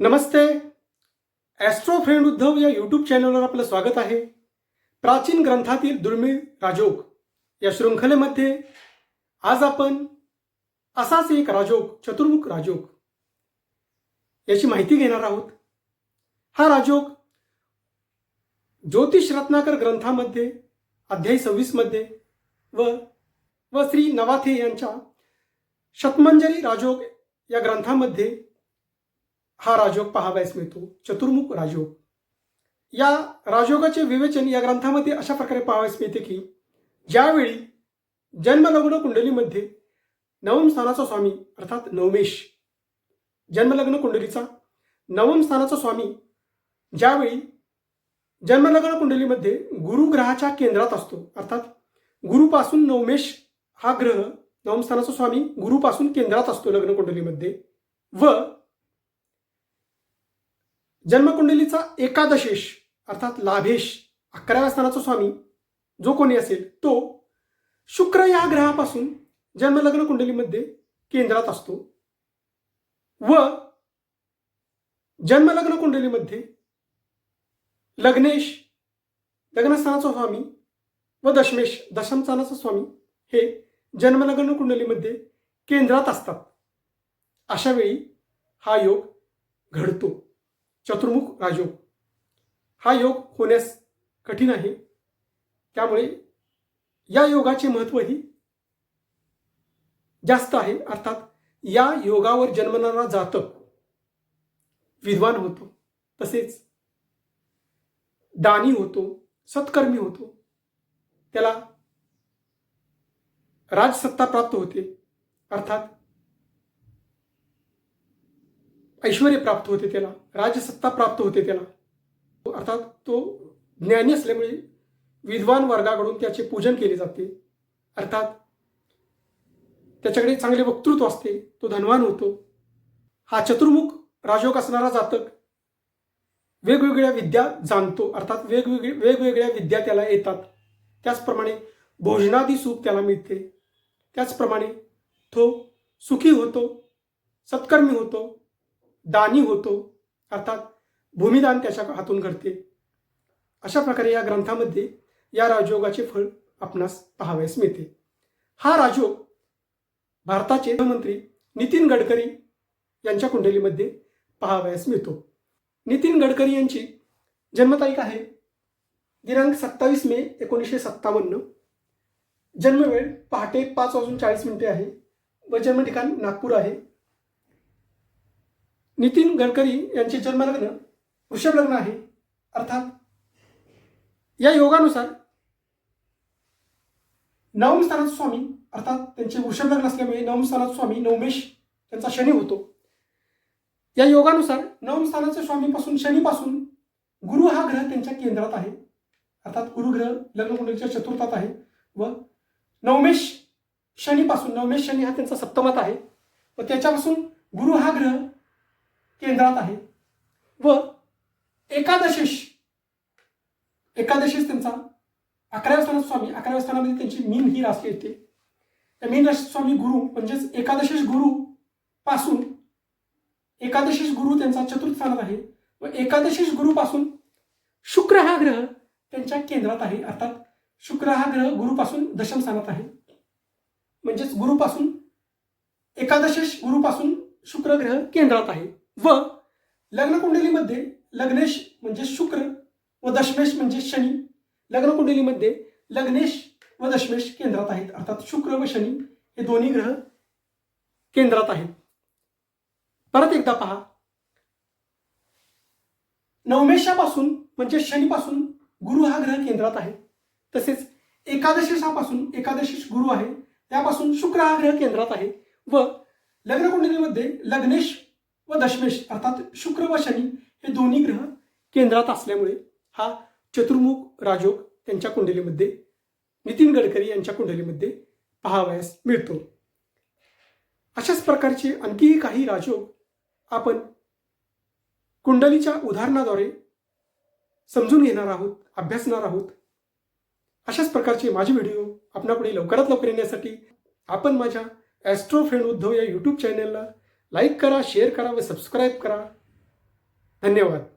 नमस्ते. Austro friend Uddhav या YouTube चॅनलवर आपलं स्वागत आहे. प्राचीन ग्रंथातील दुर्मिळ राजोग या शृंखलेमध्ये आज आपण असाच एक राजोग चतुर्मुख राजोग याची माहिती घेणार आहोत. हा राजोग ज्योतिष रत्नाकर ग्रंथामध्ये अध्याय सव्वीसमध्ये व व श्री नवाथे यांच्या शतमंजरी राजोग या ग्रंथामध्ये हा राजयोग पाहावयास मिळतो. चतुर्मुख राजयोग. या राजयोगाचे विवेचन या ग्रंथामध्ये अशा प्रकारे पाहावयास मिळते की ज्यावेळी जन्मलग्न कुंडलीमध्ये नवम स्थानाचा स्वामी अर्थात नवमेश जन्मलग्न कुंडलीचा नवम स्थानाचा स्वामी ज्यावेळी जन्मलग्न कुंडलीमध्ये गुरुग्रहाच्या केंद्रात असतो अर्थात गुरुपासून नवमेश हा ग्रह नवम स्थानाचा स्वामी गुरुपासून केंद्रात असतो लग्न कुंडलीमध्ये व जन्मकुंडलीचा एकादशेश अर्थात लाभेश अकराव्या स्थानाचा स्वामी जो कोणी असेल तो शुक्र या ग्रहापासून जन्मलग्न कुंडलीमध्ये केंद्रात असतो. व जन्मलग्न कुंडलीमध्ये लग्नेश लग्नस्थानाचा स्वामी व दशमेश दशमस्थानाचा स्वामी हे जन्मलग्न कुंडलीमध्ये केंद्रात असतात. अशावेळी हा योग घडतो. चतुर्मुख राजयोग. हा योग होण्यास कठीण आहे. त्यामुळे या योगाचे महत्त्वही जास्त आहे. अर्थात या योगावर जन्मणारा जातक विद्वान होतो. तसेच दानी होतो सत्कर्मी होतो. त्याला राजसत्ता प्राप्त होते. अर्थात ऐश्वर प्राप्त होते त्याला राजसत्ता प्राप्त होते त्याला. अर्थात तो ज्ञानी असल्यामुळे विद्वान वर्गाकडून त्याचे पूजन केले जाते. अर्थात त्याच्याकडे चांगले वक्तृत्व असते तो धनवान होतो. हा चतुर्मुख राजयोग असणारा जातक वेगवेगळ्या विद्या जाणतो. अर्थात वेगवेगळे वेगवेगळ्या विद्या त्याला येतात. त्याचप्रमाणे भोजनादी सूप त्याला मिळते. त्याचप्रमाणे तो सुखी होतो सत्कर्मी होतो. दानी होतो अर्थात भूमिदान त्याच्या हातून घडते. अशा प्रकारे या ग्रंथामध्ये या राजयोगाचे फळ आपणास पाहावयास मिळते. हा राजयोग भारताचे मंत्री नितीन गडकरी यांच्या कुंडलीमध्ये पाहावयास मिळतो. नितीन गडकरी यांची जन्मतारीख आहे दिनांक सत्तावीस मे एकोणीसशे सत्तावन्न. जन्मवेळ पहाटे पाच वाजून चाळीस मिनिटे आहे व जन्म ठिकाण नागपूर आहे. नितीन गडकरी यांचे जन्मलग्न वृषभ लग्न आहे. अर्थात या योगानुसार नवम स्थानाचा स्वामी अर्थात त्यांचे वृषभ लग्न असल्यामुळे नवम स्थानाचा स्वामी नवमेश त्यांचा शनी होतो. या योगानुसार नवम स्थानाच्या स्वामीपासून शनीपासून गुरु हा ग्रह त्यांच्या केंद्रात आहे. अर्थात गुरुग्रह लग्नकुंडलीच्या चतुर्थात आहे व नवमेश शनीपासून नवमेश शनी हा त्यांचा सप्तमात आहे. व त्याच्यापासून गुरु हा ग्रह केंद्रात आहे. व एकादशीश एकादशीस त्यांचा अकराव्या स्थानात स्वामी अकराव्या स्थानामध्ये त्यांची मीन ही राशी येते. त्या मीन राशी स्वामी गुरु म्हणजेच एकादशीश गुरु पासून एकादशीश गुरु त्यांचा चतुर्थ स्थानात आहे व एकादशीश गुरुपासून शुक्र हा ग्रह त्यांच्या केंद्रात आहे. अर्थात शुक्र हा ग्रह गुरुपासून दशम स्थानात आहे. म्हणजेच गुरुपासून एकादशीश गुरुपासून शुक्र ग्रह केंद्रात आहे. व लग्नकुंडलीमध्ये लग्नेश म्हणजे शुक्र व दशमेश म्हणजे शनी. लग्नकुंडलीमध्ये लग्नेश व दशमेश केंद्रात आहेत. अर्थात शुक्र व शनी हे दोन्ही ग्रह केंद्रात आहेत. परत एकदा पहा. नवमेशापासून म्हणजे शनीपासून गुरु हा ग्रह केंद्रात आहे. तसेच एकादशीपासून एकादशीश गुरु आहे. त्यापासून शुक्र हा ग्रह केंद्रात आहे. व लग्नकुंडलीमध्ये लग्नेश व दशमेश अर्थात शुक्र व शनी हे दोन्ही ग्रह केंद्रात असल्यामुळे हा चतुर्मुख राजयोग त्यांच्या कुंडलीमध्ये नितीन गडकरी यांच्या कुंडलीमध्ये पाहावयास मिळतो. अशाच प्रकारचे आणखीही काही राजयोग आपण कुंडलीच्या उदाहरणाद्वारे समजून घेणार आहोत अभ्यासणार आहोत. अशाच प्रकारचे माझे व्हिडिओ आपणापुढे लवकरात लवकर येण्यासाठी आपण माझ्या ॲस्ट्रो फ्रेंड उद्धव या यूट्यूब चॅनलला लाईक करा शेअर करा व सबस्क्राईब करा. धन्यवाद.